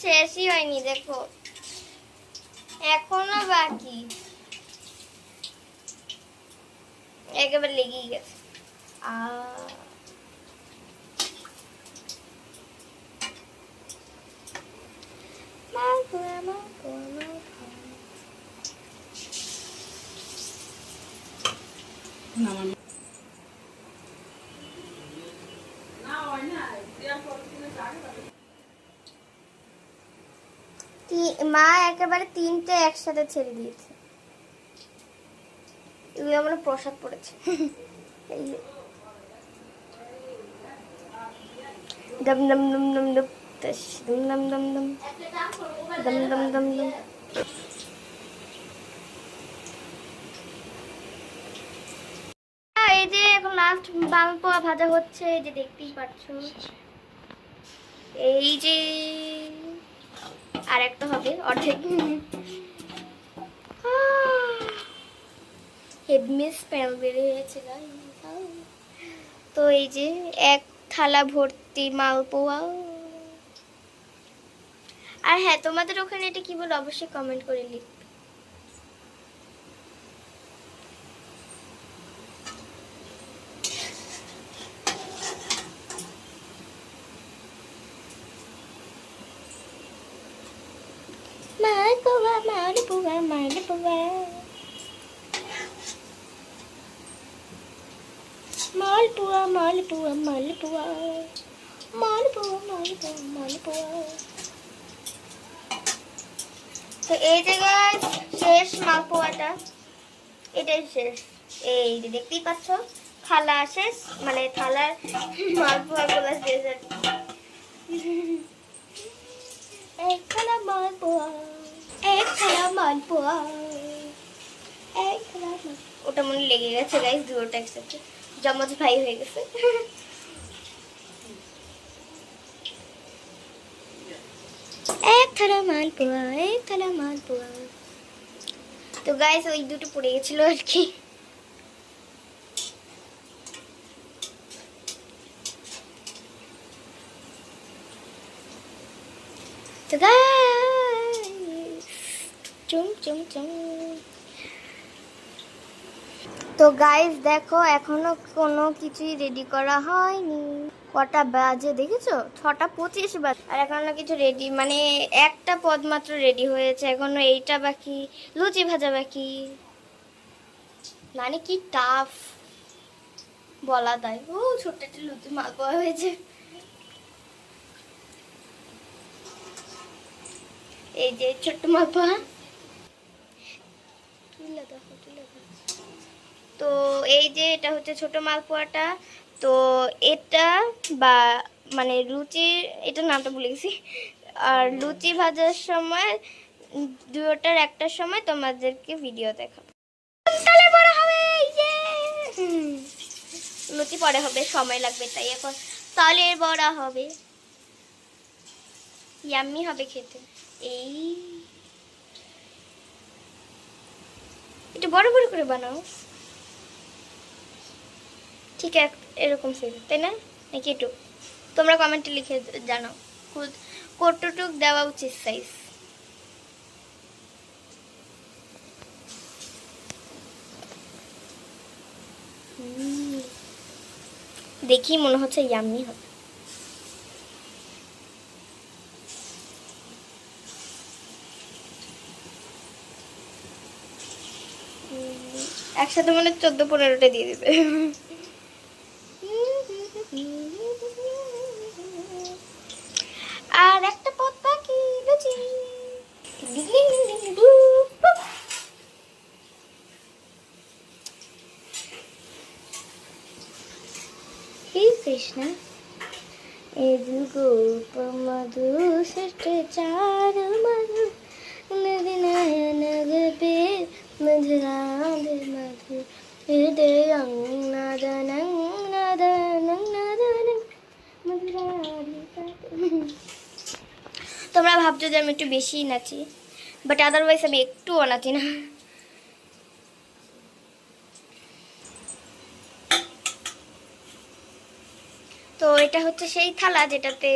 শেষই হয়নি দেখো। এখনও বাকি। একেবারে লেগেই গেছে। আ মালপোয়া, মালপোয়া, মালপোয়া। নামানো তি- মা একেবারে তিনটে একসাথে ছেড়ে দিয়েছে এগুলো আমার প্রসাদ পড়েছে। দম দম দম দম দম দম দম দম দম দম দম দম দম এই যে এখন লাস্ট মালপোয়া ভাজা হচ্ছে এই যে দেখতেই পাচ্ছ এই যে আর একটা হবে অর্ধেক। হেভি স্মেল বেরিয়েছে তো এই যে এক থালা ভর্তি মালপোয়া আর হ্যাঁ তোমাদের ওখানে এটা কি বলো? অবশ্যই কমেন্ট করে লিখবে। Lipawa, my Lipawa. Malipua, Malipua, Malipua. Malipua, Malipua, Malipua. তো এই জায়গায় শেষ মালপোয়াটা এটাই শেষ এই যে দেখতেই পাচ্ছ থালা শেষ মানে থালার মালপোয়া গুলো শেষ খালা মাছ মাল- ওটা মনে লেগে গেছে গাইস দুটোটা একসাথে। জমজ ভাই হয়ে গেছে। তো গাইস ওই দুটো পড়ে গেছিল আর কি। তো গাইস চুম চুম চুম। তো গাইজ দেখো, এখনও কোনো কিছুই রেডি করা হয়নি। কটা বাজে, দেখেছ? ছটা পঁচিশ বাজে। আর এখনও কিছু রেডি মানে একটা পদ মাত্র রেডি হয়েছে। এখনও এইটা বাকি, লুচি ভাজা বাকি। মানে কি টাফ বলা দেয় ও, ছোট্ট একটা লুচি মালপোয়া হয়েছে। এই যে ছোট্ট মালপোয়া তো এই যে এটা হচ্ছে ছোট মালপোয়াটা তো এটা বা মানে লুচি এটা নামটা ভুলে গেছি। আর লুচি ভাজার সময় দুটার একটার সময় তোমাদেরকে ভিডিও দেখাবো। লুচি পরে হবে সময় লাগবে তাই এখন। তাহলে বড়া হবে। ইয়াম্মি হবে খেতে। এই একটু বড় বড় করে বানাও। ঠিক এক- এরকম সাইজ তাই না? নাকি একটু? তোমরা কমেন্টে লিখে জানাও। কত- কতটুক দেওয়া উচিত সাইজ দেখি মনে হচ্ছে ইয়াম্মি হবে। একসাথে মানে চোদ্দ, পনেরোটা দিয়ে দেবে। আর একটা পথ হে কৃষ্ণ এদু গোপ মধু চার তোমরা ভাবছ যে আমি একটু বেশিই নাচি বাট আদারওয়াইজ আমি একটুও নাচি না। তো এটা হচ্ছে সেই থালা যেটাতে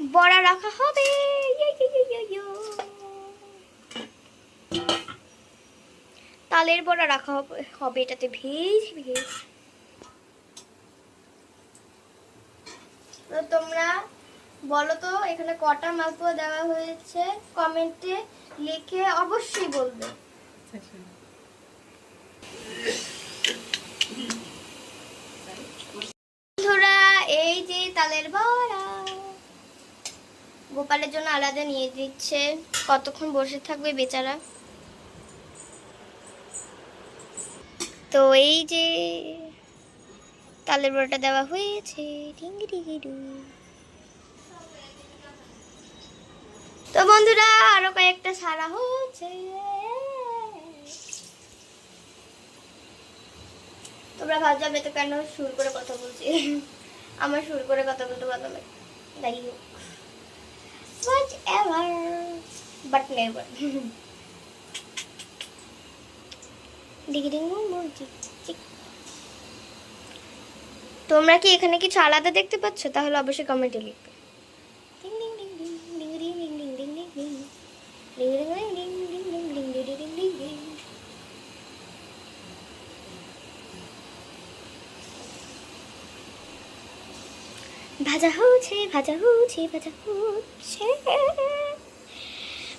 বড়া রাখা হবে। তালের বড়া রাখা হবে এটাতে ভেজ ভেজ। তোমরা বলো তো এখানে কটা মালপোয়া দেওয়া হয়েছে, কমেন্টে লিখে অবশ্যই বলবে। এই যে তালের বড়া। গোপালের জন্য আলাদা নিয়ে দিচ্ছে। কতক্ষণ বসে থাকবে বেচারা? তো এই যে তালের বড়াটা দেওয়া হয়েছে টিঙ্গি ডু। তো বন্ধুরা, আরও কয়েকটা সারা হচ্ছে তোমরা ভাববে তো কেন সুর করে কথা বলছি? আমার সুর করে কথা বলতে ভালো লাগে। যাই হোক মুম চিক চিক তোমরা কি এখানে কিছু আলাদা দেখতে পাচ্ছ? তাহলে অবশ্যই কমেন্টে লিখবে। 바자 호치 바자 호치 바자 호치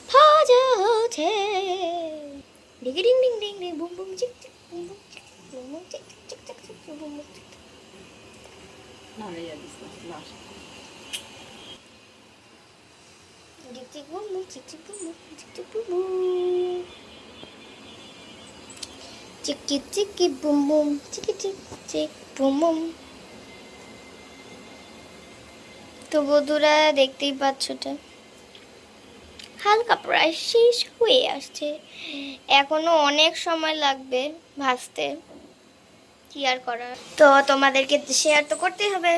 바자 호치 리그링링링링 몽몽 찍찍 몽몽 찍찍 몽몽 찍찍 찍찍 찍찍 몽몽 찍찍 나를 여기 있어 나 찍찍 몽몽 찍찍 몽몽 찍찍 몽몽 찍기 찍찍 뿜뿜 찍기 찍찍 뿜뿜 তো বধুরা দেখতেই পাচ্ছ তো হালকা প্রায় শেষ হয়ে আসছে। এখনও অনেক সময় লাগবে ভাজতে কি আর করার? তো তোমাদেরকে শেয়ার তো করতেই হবে।